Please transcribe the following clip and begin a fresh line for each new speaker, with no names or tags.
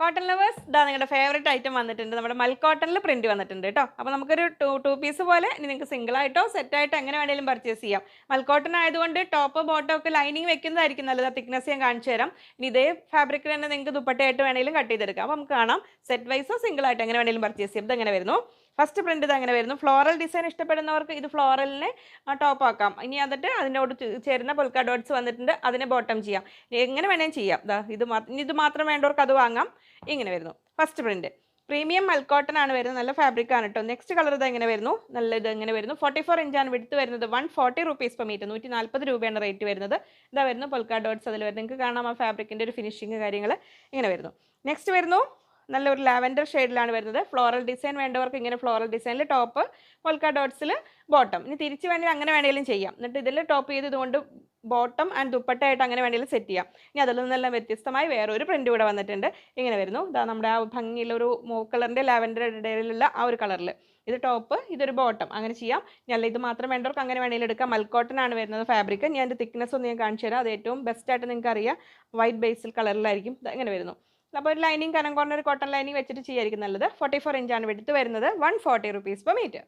Cotton lovers ഇതാ നിങ്ങളുടെ favourite item വന്നിട്ടുണ്ട്. നമ്മുടെ മൽക്കോട്ടണിൽ പ്രിന്റ് വന്നിട്ടുണ്ട് കേട്ടോ അപ്പോൾ നമുക്കൊരു ടു ടു പീസ് പോലെ ഇനി നിങ്ങൾക്ക് സിംഗിൾ ആയിട്ടോ സെറ്റ് ആയിട്ടോ എങ്ങനെ വേണമെങ്കിലും പർച്ചേസ് ചെയ്യാം. മൽക്കോട്ടൺ കോട്ടൺ ആയതുകൊണ്ട് ടോപ്പ് ബോട്ടം ഒക്കെ ലൈനിങ് വെക്കുന്നതായിരിക്കും നല്ലത്. തിക്നെസ് ഞാൻ കാണിച്ചു തരാം. ഇനി ഇതേ ഫാബ്രിക്കിൽ തന്നെ നിങ്ങൾക്ക് ദുപ്പട്ടയായിട്ട് വേണമെങ്കിലും കട്ട് ചെയ്തെടുക്കാം. അപ്പോൾ നമുക്ക് കാണാം. സെറ്റ് വൈസോ സിംഗിൾ ആയിട്ട് എങ്ങനെ വേണമെങ്കിലും പർച്ചേസ് ചെയ്യാം. ഇത് എങ്ങനെ വരുന്നു? ഫസ്റ്റ് പ്രിന്റ് ഇത് അങ്ങനെ വരുന്നു. ഫ്ലോറൽ ഡിസൈൻ ഇഷ്ടപ്പെടുന്നവർക്ക് ഇത് ഫ്ലോറലിനെ ടോപ്പ് ആക്കാം. ഇനി എന്നിട്ട് അതിനോട് ചേരുന്ന പൊൽക്ക ഡോട്ട്സ് വന്നിട്ടുണ്ട്. അതിനെ ബോട്ടം ചെയ്യാം. എങ്ങനെ വേണേലും ചെയ്യാം. ദാ ഇത് ഇനി ഇത് മാത്രം വേണ്ടവർക്ക് അത് വാങ്ങാം. ഇങ്ങനെ വരുന്നു. ഫസ്റ്റ് പ്രിന്റ് പ്രീമിയം മൽക്കോട്ടൺ ആണ് വരുന്നത്. നല്ല ഫാബ്രിക് ആണ് കേട്ടോ നെക്സ്റ്റ് കളർ ഇത് എങ്ങനെ വരുന്നു? നല്ല ഇത് എങ്ങനെ വരുന്നു? ഫോർട്ടി ഫോർ ഇഞ്ചാണ് വിടുത്ത് വരുന്നത്. One forty rupees per metre നൂറ്റി നാൽപ്പത് രൂപയാണ് റേറ്റ് വരുന്നത്. ഇതാ വരുന്നു. പൊൽക്ക ഡോട്ട്സ് അതിൽ വരുന്നത് നിങ്ങൾക്ക് കാണാം ആ ഫാബ്രിക്കിന്റെ ഒരു ഫിനിഷിങ് കാര്യങ്ങൾ ഇങ്ങനെ വരുന്നു. നെക്സ്റ്റ് വരുന്നു. നല്ലൊരു ലാവൻഡർ ഷെയ്ഡിലാണ് വരുന്നത്. ഫ്ലോറൽ ഡിസൈൻ വേണ്ടവർക്ക് ഇങ്ങനെ ഫ്ലോറൽ ഡിസൈനിൽ ടോപ്പ് പൊൽക്ക ഡോട്ട്സിൽ ബോട്ടം ഇനി തിരിച്ച് വേണമെങ്കിൽ അങ്ങനെ വേണമെങ്കിലും ചെയ്യാം. എന്നിട്ട് ഇതിൽ ടോപ്പ് ചെയ്ത് ഇതുകൊണ്ട് ബോട്ടം ആൻഡ് ദുപ്പട്ടയായിട്ട് അങ്ങനെ വേണമെങ്കിലും സെറ്റ് ചെയ്യാം. ഇനി അതിൽ നിന്നെല്ലാം വ്യത്യസ്തമായി വേറൊരു ഒരു പ്രിന്റ് കൂടെ വന്നിട്ടുണ്ട്. ഇങ്ങനെ വരുന്നു. ഇതാ നമ്മുടെ ആ ഭംഗിയിലൊരു ഒരു മൂ കളറിന്റെ ലാവൻഡർ ഇടയിലുള്ള ആ ഒരു കളറിൽ ഇത് ടോപ്പ് ഇതൊരു ബോട്ടം അങ്ങനെ ചെയ്യാം. അല്ല ഇത് മാത്രം വേണ്ടവർക്ക് അങ്ങനെ വേണമെങ്കിലും എടുക്കാം. മൽക്കോട്ടൺ ആണ് വരുന്നത് ഫാബ്രിക് ഞാൻ എന്റെ തിക്നെസ് ഒന്ന് ഞാൻ കാണിച്ചു തരാം അത് ഏറ്റവും ബെസ്റ്റ് ആയിട്ട് നിങ്ങൾക്ക് അറിയാം വൈറ്റ് ബേസിൽ കളറിലായിരിക്കും ഇങ്ങനെ വരുന്നു. അപ്പോൾ ഒരു ലൈനിങ് കനം കോർണർ കോട്ടൺ ലൈനിങ് വെച്ചിട്ട് ചെയ്യായിരിക്കും നല്ലത്. ഫോർട്ടി ഫോർ ഇഞ്ചാണ് എടുത്ത് വരുന്നത്. One forty rupees per metre